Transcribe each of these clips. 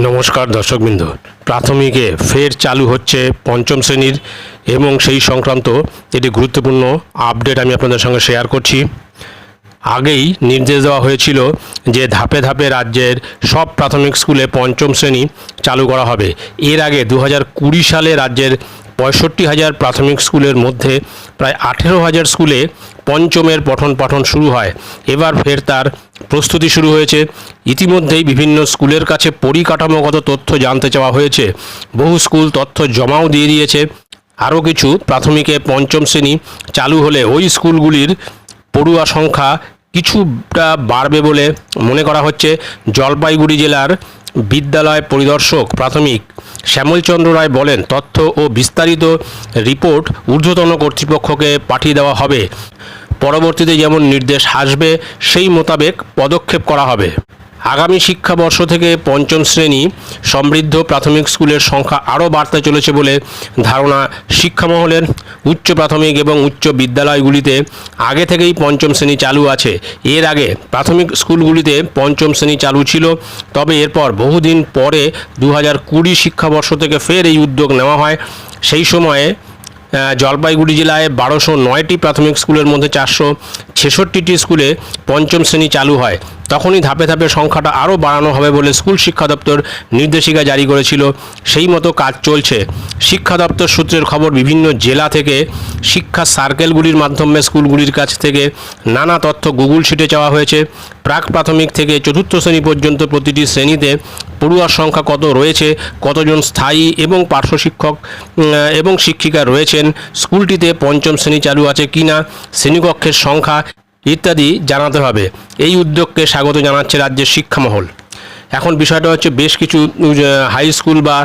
নমস্কার দর্শকবৃন্দ। প্রাথমিকে ফের চালু হচ্ছে পঞ্চম শ্রেণির এবং সেই সংক্রান্ত একটি গুরুত্বপূর্ণ আপডেট আমি আপনাদের সঙ্গে শেয়ার করছি। আগেই নির্দেশ দেওয়া হয়েছিল যে ধাপে ধাপে রাজ্যের সব প্রাথমিক স্কুলে পঞ্চম শ্রেণি চালু করা হবে। এর আগে দু সালে রাজ্যের পঁয়ষট্টি হাজার প্রাথমিক স্কুলের মধ্যে প্রায় আঠেরো হাজার স্কুলে পঞ্চমের পঠন পাঠন শুরু হয়। এবার ফের তার প্রস্তুতি শুরু হয়েছে। ইতিমধ্যেই বিভিন্ন স্কুলের কাছে পরিকাঠামোগত তথ্য জানতে চাওয়া হয়েছে। বহু স্কুল তথ্য জমাও দিয়ে দিয়েছে। আরও কিছু প্রাথমিকে পঞ্চম শ্রেণি চালু হলে ওই স্কুলগুলির পড়ুয়া সংখ্যা কিছুটা বাড়বে বলে মনে করা হচ্ছে। জলপাইগুড়ি জেলার বিদ্যালয় পরিদর্শক প্রাথমিক শ্যামলচন্দ্র রায় বলেন, তথ্য ও বিস্তারিত রিপোর্ট ঊর্ধ্বতন কর্তৃপক্ষকে পাঠিয়ে দেওয়া হবে। পরবর্তীতে যেমন নির্দেশ আসবে, সেই মোতাবেক পদক্ষেপ করা হবে। আগামী শিক্ষাবর্ষ থেকে পঞ্চম শ্রেণি সমৃদ্ধ প্রাথমিক স্কুলের সংখ্যা আরও বাড়তে চলেছে বলে ধারণা শিক্ষামহলের উচ্চ প্রাথমিক এবং উচ্চ বিদ্যালয়গুলিতে আগে থেকেই পঞ্চম শ্রেণি চালু আছে। এর আগে প্রাথমিক স্কুলগুলিতে পঞ্চম শ্রেণি চালু ছিল, তবে এরপর বহুদিন পরে দু হাজার কুড়ি শিক্ষাবর্ষ থেকে ফের এই উদ্যোগ নেওয়া হয়। সেই সময়ে জলপাইগুড়ি জেলায় বারোশো নয়টি প্রাথমিক স্কুলের মধ্যে চারশো ছেষট্টিটি স্কুলে পঞ্চম শ্রেণি চালু হয়। তখনই ধাপে ধাপে সংখ্যাটা আরও বাড়ানো হবে বলে স্কুল শিক্ষা দপ্তর নির্দেশিকা জারি করেছিল। সেই মতো কাজ চলছে। শিক্ষা দপ্তর সূত্রের খবর, বিভিন্ন জেলা থেকে শিক্ষা সার্কেলগুলির মাধ্যমে স্কুলগুলির কাছ থেকে নানা তথ্য গুগল শিটে চাওয়া হয়েছে। প্রাক প্রাথমিক থেকে চতুর্থ শ্রেণি পর্যন্ত প্রতিটি শ্রেণীতে পড়ুয়ার সংখ্যা কত রয়েছে, কতজন স্থায়ী এবং পার্শ্ব শিক্ষক এবং শিক্ষিকা রয়েছেন, স্কুলটিতে পঞ্চম শ্রেণি চালু আছে কিনা, শ্রেণীকক্ষের সংখ্যা ইত্যাদি জানাতে হবে। এই উদ্যোগকে স্বাগত জানাচ্ছে রাজ্যের শিক্ষামহল। এখন বিষয়টা হচ্ছে বেশ কিছু হাই স্কুল বা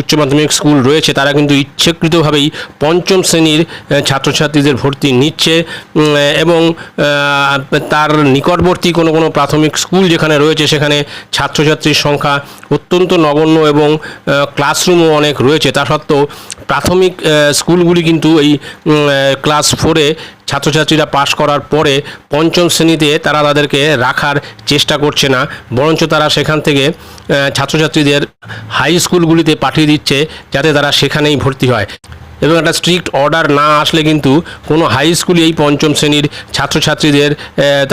উচ্চ মাধ্যমিক স্কুল রয়েছে, তারা কিন্তু ইচ্ছাকৃতভাবেই পঞ্চম শ্রেণির ছাত্রছাত্রীদের ভর্তি নিচ্ছে এবং তার নিকটবর্তী কোনো কোনো প্রাথমিক স্কুল যেখানে রয়েছে, সেখানে ছাত্রছাত্রীর সংখ্যা অত্যন্ত নগণ্য এবং ক্লাসরুমও অনেক রয়েছে। তা সত্ত্বেও প্রাথমিক স্কুলগুলি কিন্তু এই ক্লাস ফোরে ছাত্রছাত্রীরা পাশ করার পরে পঞ্চম শ্রেণীতে তারা তাদেরকে রাখার চেষ্টা করছে না, বরঞ্চ তারা সেখান থেকে ছাত্রছাত্রীদের হাই স্কুলগুলিতে পাঠিয়ে দিচ্ছে যাতে তারা সেখানেই ভর্তি হয়। এবং একটা স্ট্রিক্ট অর্ডার না আসলে কিন্তু কোনো হাই স্কুলে এই পঞ্চম শ্রেণির ছাত্রছাত্রীদের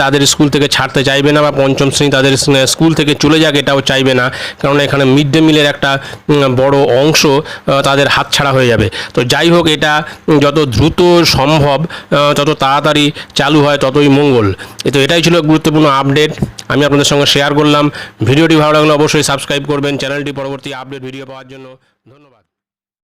তাদের স্কুল থেকে ছাড়তে চাইবে না বা পঞ্চম শ্রেণি তাদের স্কুল থেকে চলে যাক এটাও চাইবে না। কারণ এখানে মিড ডে মিলের একটা বড় অংশ তাদের হাতছাড়া হয়ে যাবে। তো যাই হোক এটা যত দ্রুত সম্ভব তত তাড়াতাড়ি চালু হয়, ততই মঙ্গল। তো এটাই ছিল গুরুত্বপূর্ণ আপডেট আমি আপনাদের সঙ্গে শেয়ার করলাম। ভিডিওটি ভালো লাগলে অবশ্যই সাবস্ক্রাইব করবেন। চ্যানেলটি পরবর্তী আপডেট ভিডিও পাওয়ার জন্য।